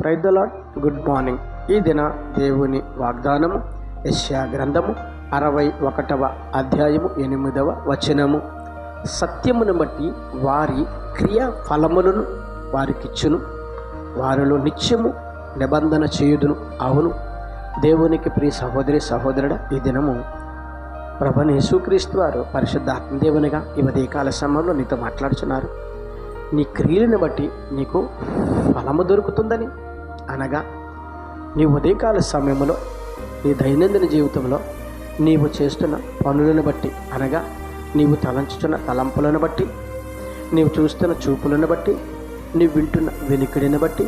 Praise lord good morning ఈ దిన దేవుని వాగ్దానము యశ్యా గ్రంథము అరవై ఒకటవ అధ్యాయము ఎనిమిదవ వచనము. సత్యమును బట్టి వారి క్రియ ఫలములను వారికిచ్చును. వారిలో నిత్యము నిబంధన చేయుదును. అవును దేవునికి ప్రియ సహోదరి సహోదరుడ ఈ దినము ప్రభని యేసుక్రీస్తు వారు పరిశుద్ధాత్మ దేవునిగా ఈ ఉదయకాల సమయంలో నీతో మాట్లాడుచున్నారు. నీ క్రియలను బట్టి నీకు ఫలము దొరుకుతుందని అనగా నీ ఉదయకాల సమయంలో నీ దైనందిన జీవితంలో నీవు చేస్తున్న పనులను బట్టి అనగా నీవు తలంచుతున్న తలంపులను బట్టి నీవు చూస్తున్న చూపులను బట్టి నీవు వింటున్న వెనుకడిని బట్టి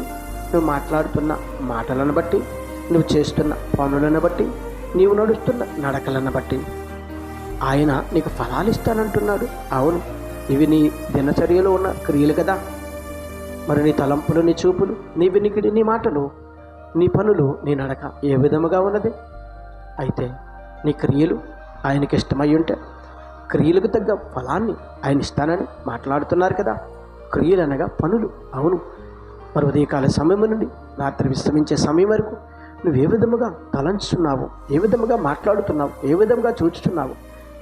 నువ్వు మాట్లాడుతున్న మాటలను బట్టి నువ్వు చేస్తున్న పనులను బట్టి నీవు నడుస్తున్న నడకలను బట్టి. ఆయన నీకు ఫలాలు ఇస్తానంటున్నాడు. అవును ఇవి నీ దినచర్యలో ఉన్న క్రియలు కదా. మరి నీ తలంపులు నీ చూపులు నీ వినికిడి నీ మాటలు నీ పనులు నీ నడక ఏ విధముగా ఉన్నది? అయితే నీ క్రియలు ఆయనకి ఇష్టమై ఉంటే క్రియలకు తగ్గ ఫలాన్ని ఆయన ఇస్తానని మాట్లాడుతున్నారు కదా. క్రియలు అనగా పనులు అవును. మరి ఉదయకాల సమయం నుండి రాత్రి విశ్రమించే సమయం వరకు నువ్వు ఏ విధముగా తలంచుతున్నావు? ఏ విధముగా మాట్లాడుతున్నావు? ఏ విధముగా చూచుతున్నావు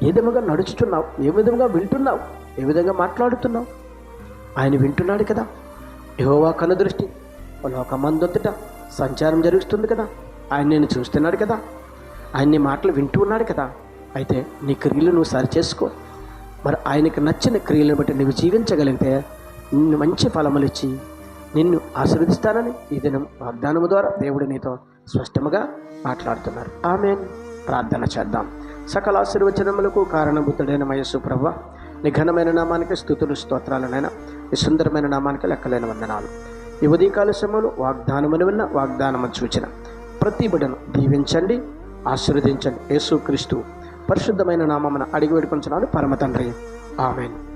ఏ విధముగా నడుచుతున్నావు ఏ విధముగా వింటున్నావు? ఏ విధంగా మాట్లాడుతున్నావు? ఆయన వింటున్నాడు కదా. యహోవా కనుదృష్టి లోకమందొద్దుట సంచారం జరుగుతుంది కదా. ఆయన నేను చూస్తున్నాడు కదా. ఆయన నీ మాటలు వింటూ ఉన్నాడు కదా. అయితే నీ క్రియలు నువ్వు సరి చేసుకో మరి ఆయనకు నచ్చిన క్రియలను బట్టి నువ్వు జీవించగలిగితే నిన్ను మంచి ఫలములు ఇచ్చి నిన్ను ఆశీర్వదిస్తానని ఈ దినం వాగ్దానము ద్వారా దేవుడు నీతో స్పష్టముగా మాట్లాడుతున్నారు. ఆమె ప్రార్థన చేద్దాం. సకల ఆశీర్వచనములకు కారణభూతుడైన మయస్సు ప్రభ నిఘనమైన నామానికి స్థుతులు స్తోత్రాలనైనా ఈ సుందరమైన నామానికి లెక్కలేని వందనాలు. ఈ ఉదయకాల సమయంలో వాగ్దానమును విన్న వాగ్దానము సూచన ప్రతి బిడను దీవించండి ఆశీర్వదించండి. యేసుక్రీస్తు పరిశుద్ధమైన నామమున అడిగి వేడుకొంచున్నాను పరమ తండ్రి. ఆమెను.